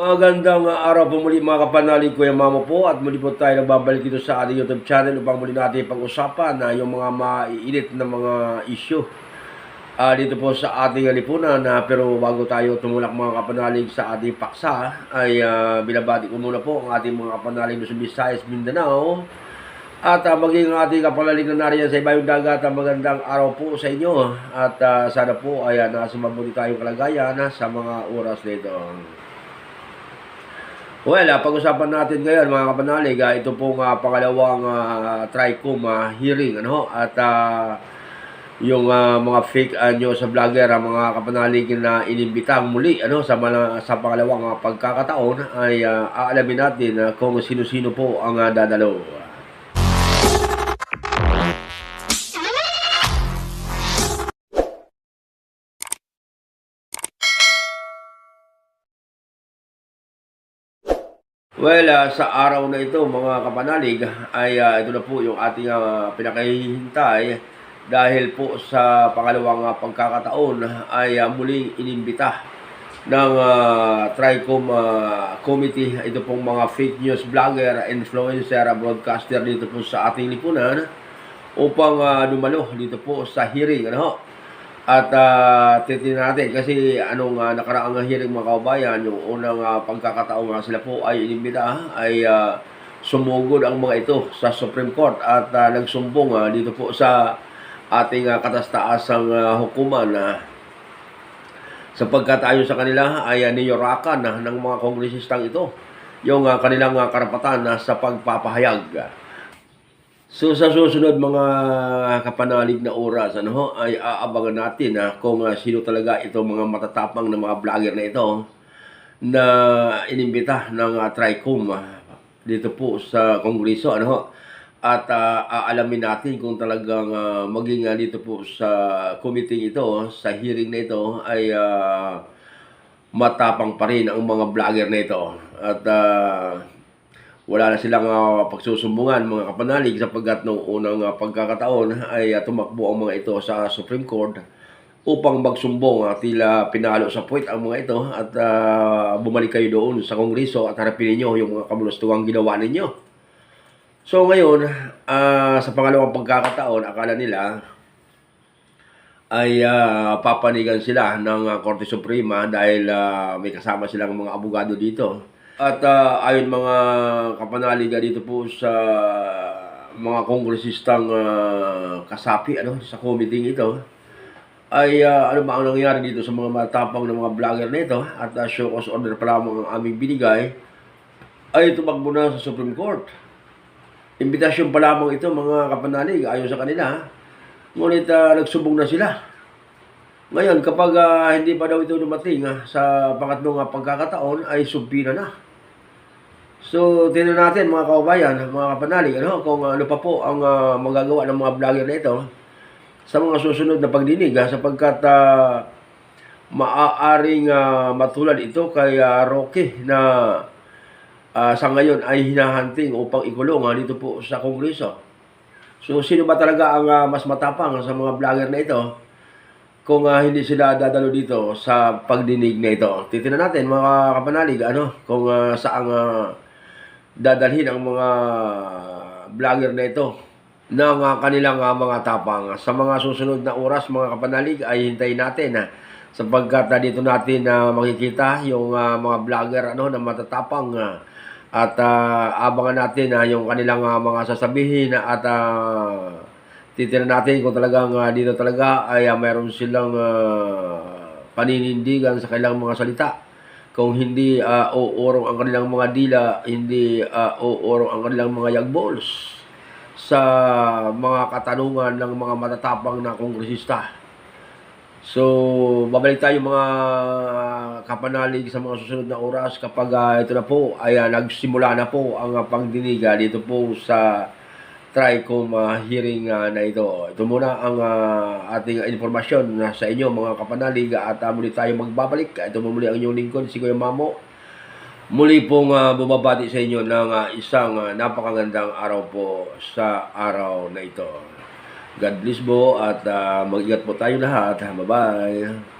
Magandang uh, araw po muli mga kapanalig ko yung po. At muli po tayo nagbabalik dito sa ating YouTube channel upang muli natin pag-usapan na yung mga maiinit na mga issue. Ah, dito po sa ating lipunan na pero bago tayo tumulak mga kapanalig sa ating paksa ay ah, binabati ko muna po ang ating mga kapanalig sa Visayas, Mindanao. At uh, maging ating kapanalig na nariyan sa ibayong dagat ang magandang araw po sa inyo. At ah, sana po ay uh, nasa mabuti tayong kalagayan sa mga oras na ito. Well, ah, pag-usapan natin ngayon mga kapanalig, ah, ito pong ah, pangalawang ah, TRICOM ah, hearing ano at ah, yung ah, mga fake uh, news sa vlogger, ang mga kapanalig na inimbitang muli ano sa sa pangalawang ah, pagkakataon ay ah, aalamin natin ah, kung sino-sino po ang ah, dadalo. Well, ah, sa araw na ito mga kapanalig ay ah, ito na po yung ating uh, pinakahihintay dahil po sa pangalawang ah, pagkakataon ay ah, muling inimbita ng ah, TRICOM ah, committee ito pong mga fake news vlogger, influencer, broadcaster dito po sa ating lipunan upang ah, dumalo dito po sa hearing ano? At uh, titingnan natin kasi anong uh, nakaraang hearing mga kaubayan, yung unang uh, pagkakataon nga sila po ay inimbita ay uh, sumugod ang mga ito sa Supreme Court at uh, nagsumbong uh, dito po sa ating uh, katastaasang uh, hukuman uh, sapagkat ayon sa kanila ay uh, niyorakan uh, ng mga kongresistang ito yung uh, kanilang uh, karapatan uh, sa pagpapahayag. So sa susunod mga kapanalig na oras ano ho, ay aabangan natin ha, kung uh, sino talaga itong mga matatapang na mga vlogger na ito na inimbita ng uh, TRICOM uh, dito po sa Kongreso ano ho. At uh, aalamin natin kung talagang uh, maging uh, dito po sa committee ito, sa hearing na ito ay uh, matapang pa rin ang mga vlogger na ito. At uh, wala na silang uh, pagsusumbungan mga kapanalig sapagkat nung unang uh, pagkakataon ay uh, tumakbo ang mga ito sa Supreme Court upang magsumbong uh, tila pinalo sa puwit ang mga ito at uh, bumalik kayo doon sa Kongreso at harapin ninyo yung mga kamulustugang ginawa ninyo. So ngayon, uh, sa pangalawang pagkakataon, akala nila ay uh, papanigan sila ng uh, Korte Suprema dahil uh, may kasama silang mga abogado dito. At uh, ayon mga kapanaliga dito po sa mga kongresistang uh, kasapi ano sa committee ito ay uh, ano ba ang nangyari dito sa mga matapang ng mga vlogger nito at uh, show cause order pa lamang ang aming binigay ay tumakbo na sa Supreme Court. Imbitasyon pa lamang ito mga kapanalig ayon sa kanila. Ngunit uh, nagsubong na sila. Ngayon, kapag uh, hindi pa daw ito dumating uh, sa pangatlong uh, pagkakataon, ay sumpina na. So, tingnan natin mga kaubayan, mga kapanalig, ano, kung ano pa po ang uh, magagawa ng mga vlogger na ito sa mga susunod na pagdinig ha, sapagkat uh, maaaring uh, matulad ito kay uh, Roque na uh, sa ngayon ay hinahanting upang ikulong uh, dito po sa Kongreso. So, sino ba talaga ang uh, mas matapang sa mga vlogger na ito? kung uh, hindi sila dadalo dito sa pagdinig na ito. Titingnan natin mga kapanalig ano kung uh, saan uh, dadalhin ang mga vlogger na ito ng kanilang mga tapang. Sa mga susunod na oras mga kapanalig ay hintayin natin uh, sapagkat uh, dito natin uh, makikita yung uh, mga vlogger ano na matatapang uh, at uh, abangan natin uh, yung kanilang uh, mga sasabihin at uh, titignan natin kung talagang uh, dito talaga ay uh, mayroon silang uh, paninindigan sa kanilang mga salita. Kung hindi uh, uurong ang kanilang mga dila, hindi uh, uurong ang kanilang mga yagbols sa mga katanungan ng mga matatapang na kongresista. So, babalik tayo mga kapanalig sa mga susunod na oras kapag uh, ito na po ay uh, nagsimula na po ang uh, pagdiniga dito po sa TRICOM uh, hearing uh, na ito. Ito muna ang uh, ating informasyon na sa inyo mga kapanalig at uh, muli tayo magbabalik. Ito muli ang inyong lingkod, si Kuya Mamo. Muli pong uh, bumabati sa inyo ng uh, isang uh, napakagandang araw po sa araw na ito. God bless po at uh, mag-ingat po tayo lahat. Bye-bye.